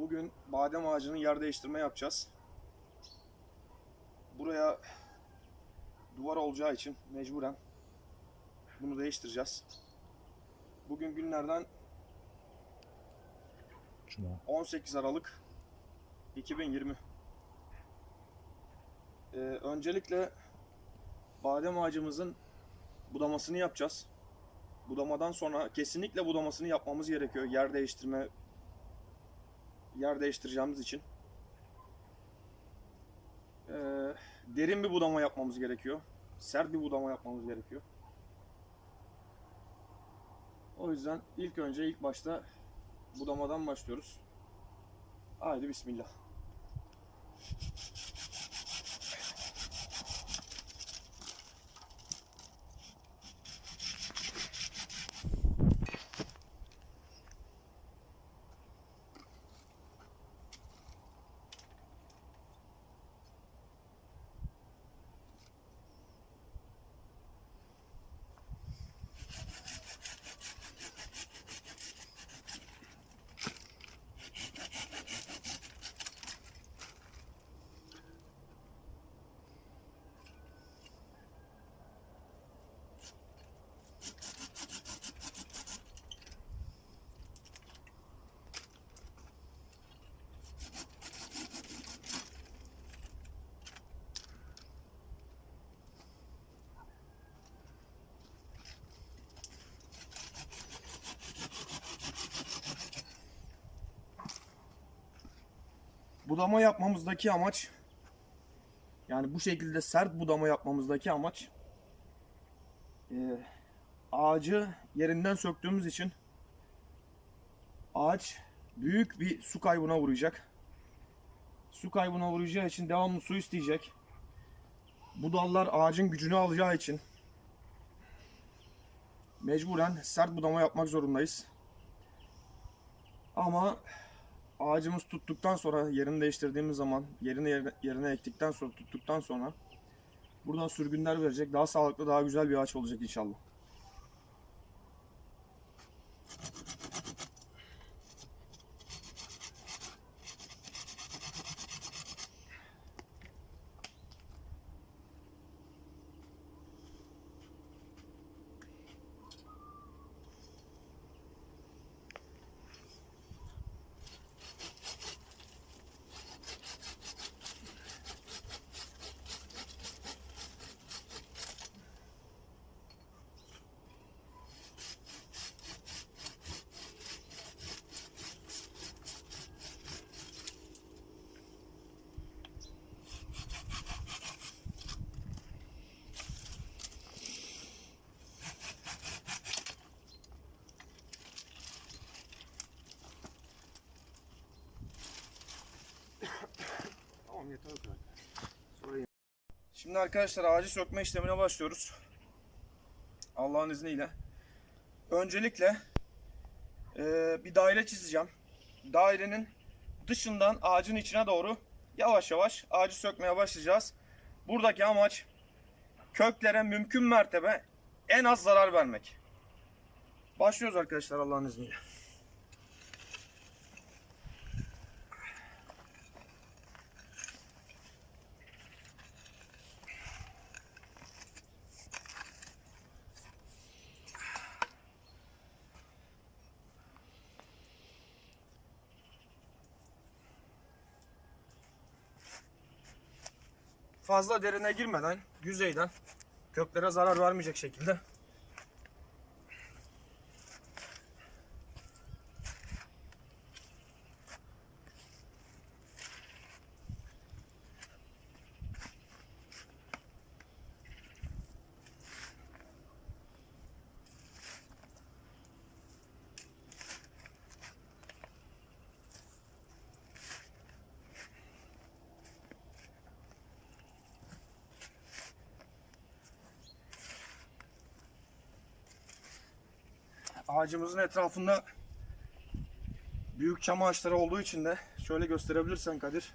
Bugün badem ağacının yer değiştirme yapacağız. Buraya duvar olacağı için mecburen bunu değiştireceğiz. Bugün günlerden Cuma. 18 Aralık 2020. Ee, öncelikle badem ağacımızın budamasını yapacağız. Budamadan sonra kesinlikle budamasını yapmamız gerekiyor. Yer değiştirme yer değiştireceğimiz için. Ee, derin bir budama yapmamız gerekiyor. Sert bir budama yapmamız gerekiyor. O yüzden ilk önce ilk başta budamadan başlıyoruz. Haydi bismillah. Budama yapmamızdaki amaç yani bu şekilde sert budama yapmamızdaki amaç eee, ağacı yerinden söktüğümüz için ağaç büyük bir su kaybına uğrayacak. Su kaybına uğrayacağı için devamlı su isteyecek. Bu dallar ağacın gücünü alacağı için mecburen sert budama yapmak zorundayız. Ama ağacımız tuttuktan sonra yerini değiştirdiğimiz zaman yerini yerine, yerine ektikten sonra tuttuktan sonra buradan sürgünler verecek. Daha sağlıklı, daha güzel bir ağaç olacak inşallah. Tamam yeter o kadar. Sonra yine- Şimdi arkadaşlar ağacı sökme işlemine başlıyoruz. Allah'ın izniyle. Öncelikle eee, bir daire çizeceğim. Dairenin dışından ağacın içine doğru yavaş yavaş ağacı sökmeye başlayacağız. Buradaki amaç köklere mümkün mertebe en az zarar vermek. Başlıyoruz arkadaşlar Allah'ın izniyle. Fazla derine girmeden yüzeyden köklere zarar vermeyecek şekilde ağacımızın etrafında büyük çam ağaçları olduğu için de şöyle gösterebilirsen Kadir.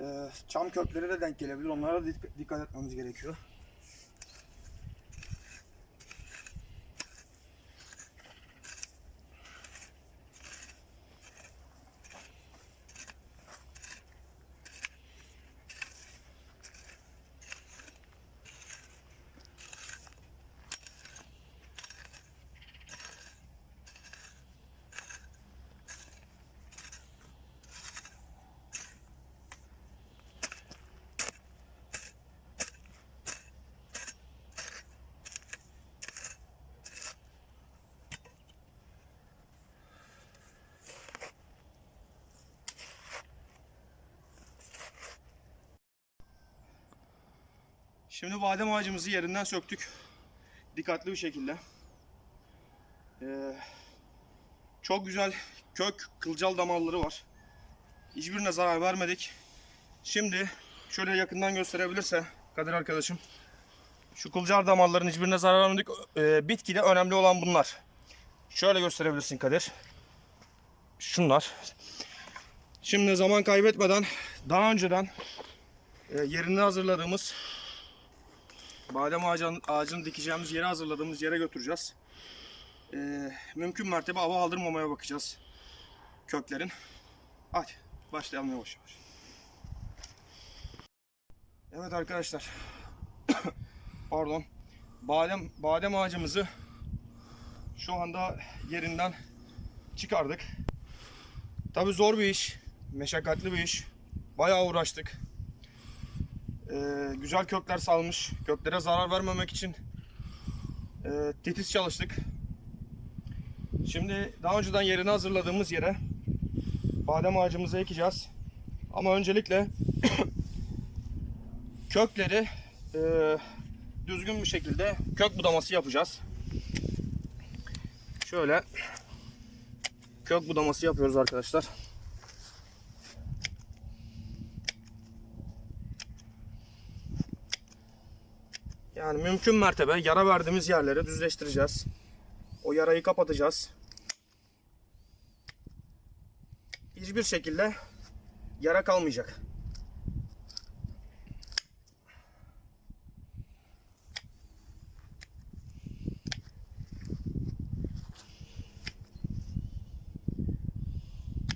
Ee, çam kökleri de denk gelebilir. Onlara da dik- dikkat etmemiz gerekiyor. Şimdi badem ağacımızı yerinden söktük. Dikkatli bir şekilde. Ee, çok güzel kök kılcal damarları var. Hiçbirine zarar vermedik. Şimdi şöyle yakından gösterebilirse Kadir arkadaşım. Şu kılcal damarların hiçbirine zarar vermedik. Ee, bitkide önemli olan bunlar. Şöyle gösterebilirsin Kadir. Şunlar. Şimdi zaman kaybetmeden daha önceden e, yerini hazırladığımız badem ağacın, ağacını dikeceğimiz yere hazırladığımız yere götüreceğiz. E, mümkün mertebe hava aldırmamaya bakacağız köklerin. Hadi başlayalım yavaş yavaş. Evet arkadaşlar. Pardon. Badem badem ağacımızı şu anda yerinden çıkardık. Tabi zor bir iş, meşakkatli bir iş. Bayağı uğraştık. Ee, güzel kökler salmış. Köklere zarar vermemek için e, titiz çalıştık. Şimdi daha önceden yerini hazırladığımız yere badem ağacımızı ekeceğiz. Ama öncelikle kökleri e, düzgün bir şekilde kök budaması yapacağız. Şöyle kök budaması yapıyoruz arkadaşlar. Yani mümkün mertebe yara verdiğimiz yerleri düzleştireceğiz. O yarayı kapatacağız. Hiçbir şekilde yara kalmayacak.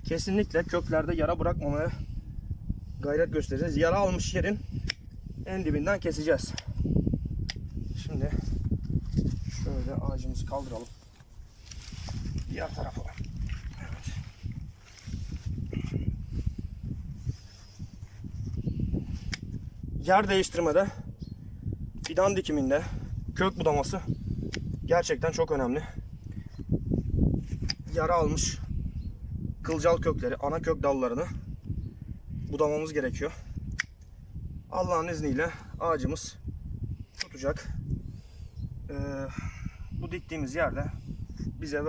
Kesinlikle köklerde yara bırakmamaya gayret göstereceğiz. Yara almış yerin en dibinden keseceğiz. Şimdi şöyle ağacımızı kaldıralım. Diğer tarafa. Evet. Yer değiştirmede, fidan dikiminde kök budaması gerçekten çok önemli. Yara almış kılcal kökleri, ana kök dallarını budamamız gerekiyor. Allah'ın izniyle ağacımız tutacak. Ee, bu diktiğimiz yerde bize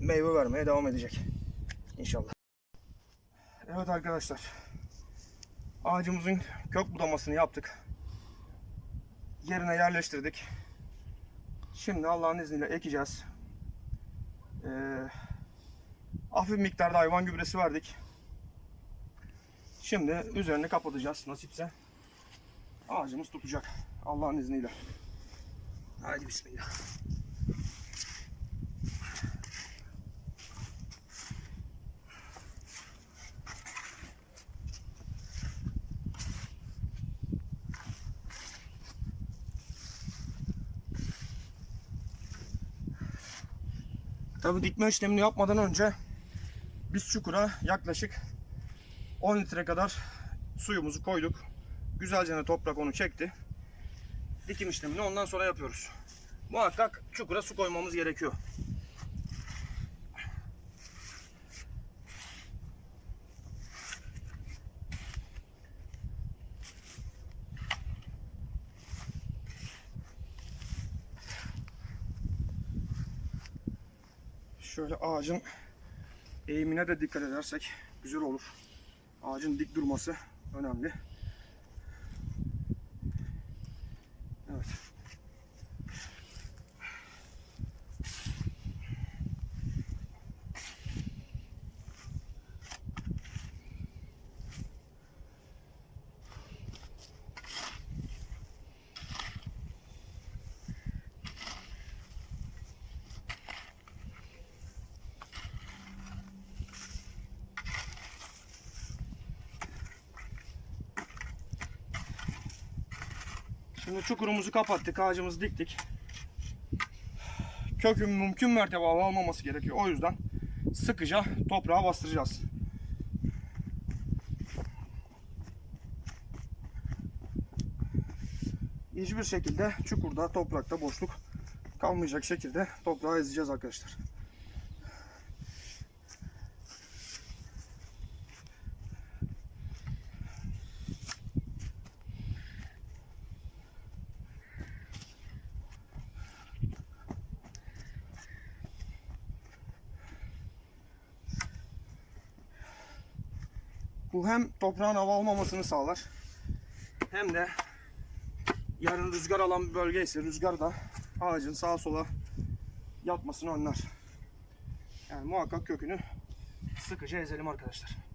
meyve vermeye devam edecek. İnşallah. Evet arkadaşlar. Ağacımızın kök budamasını yaptık. Yerine yerleştirdik. Şimdi Allah'ın izniyle ekeceğiz. Ee, hafif miktarda hayvan gübresi verdik. Şimdi üzerini kapatacağız nasipse. Ağacımız tutacak Allah'ın izniyle. Haydi bismillah. Tabi dikme işlemini yapmadan önce biz çukura yaklaşık 10 litre kadar suyumuzu koyduk. Güzelce toprak onu çekti. Dikim işlemini ondan sonra yapıyoruz. Muhakkak çukura su koymamız gerekiyor. Şöyle ağacın eğimine de dikkat edersek güzel olur. Ağacın dik durması önemli. Evet. Şimdi çukurumuzu kapattık, ağacımızı diktik. Kökün mümkün mertebe hava almaması gerekiyor. O yüzden sıkıca toprağa bastıracağız. Hiçbir şekilde çukurda, toprakta boşluk kalmayacak şekilde toprağı ezeceğiz arkadaşlar. Bu hem toprağın hava almamasını sağlar. Hem de yarın rüzgar alan bir bölge ise rüzgar da ağacın sağa sola yatmasını önler. Yani muhakkak kökünü sıkıca ezelim arkadaşlar.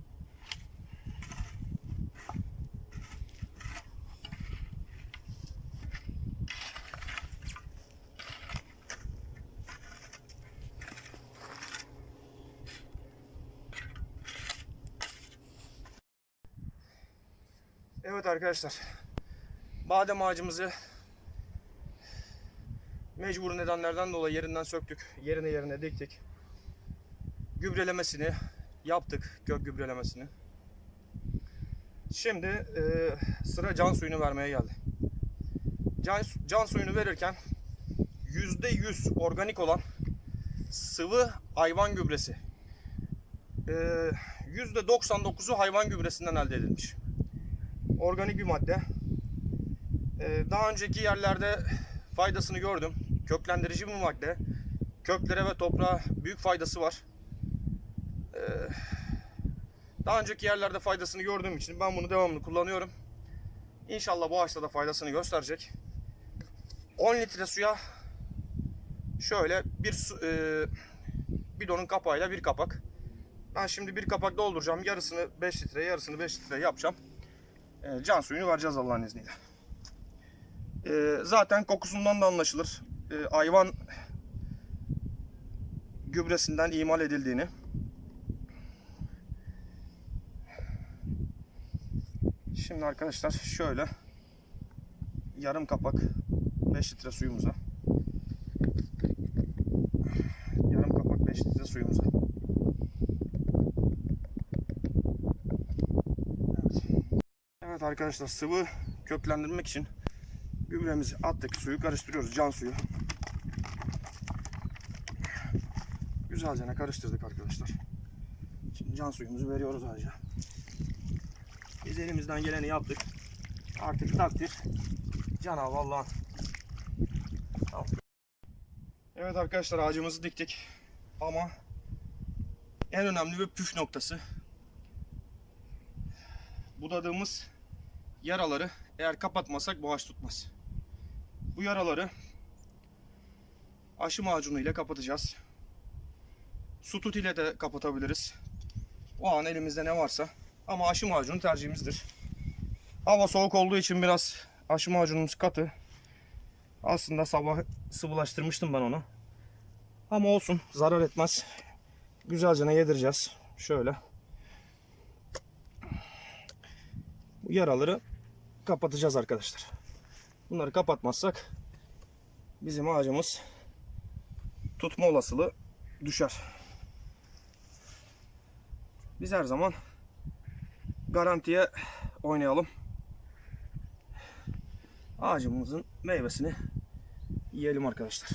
Evet arkadaşlar. Badem ağacımızı mecbur nedenlerden dolayı yerinden söktük. Yerine yerine diktik. Gübrelemesini yaptık. Gök gübrelemesini. Şimdi e, sıra can suyunu vermeye geldi. Can, can suyunu verirken %100 organik olan sıvı hayvan gübresi. E, %99'u hayvan gübresinden elde edilmiş organik bir madde. Ee, daha önceki yerlerde faydasını gördüm. Köklendirici bir madde. Köklere ve toprağa büyük faydası var. Ee, daha önceki yerlerde faydasını gördüğüm için ben bunu devamlı kullanıyorum. İnşallah bu ağaçta da faydasını gösterecek. 10 litre suya şöyle bir su, e, bidonun kapağıyla bir kapak. Ben şimdi bir kapak dolduracağım. Yarısını 5 litre, yarısını 5 litre yapacağım. E, can suyunu vereceğiz Allah'ın izniyle. E, zaten kokusundan da anlaşılır. E, hayvan gübresinden imal edildiğini. Şimdi arkadaşlar şöyle yarım kapak 5 litre suyumuza yarım kapak 5 litre suyumuza Evet arkadaşlar sıvı köklendirmek için gübremizi attık. Suyu karıştırıyoruz. Can suyu. Güzelce karıştırdık arkadaşlar. Şimdi can suyumuzu veriyoruz ağaca. Biz elimizden geleni yaptık. Artık takdir Allah'ın. Tamam. Evet arkadaşlar ağacımızı diktik. Ama en önemli bir püf noktası budadığımız yaraları eğer kapatmasak bu ağaç tutmaz. Bu yaraları aşı macunu ile kapatacağız. Su tut ile de kapatabiliriz. O an elimizde ne varsa. Ama aşı macunu tercihimizdir. Hava soğuk olduğu için biraz aşı macunumuz katı. Aslında sabah sıvılaştırmıştım ben onu. Ama olsun zarar etmez. Güzelce ne yedireceğiz. Şöyle. Bu yaraları kapatacağız arkadaşlar. Bunları kapatmazsak bizim ağacımız tutma olasılığı düşer. Biz her zaman garantiye oynayalım. Ağacımızın meyvesini yiyelim arkadaşlar.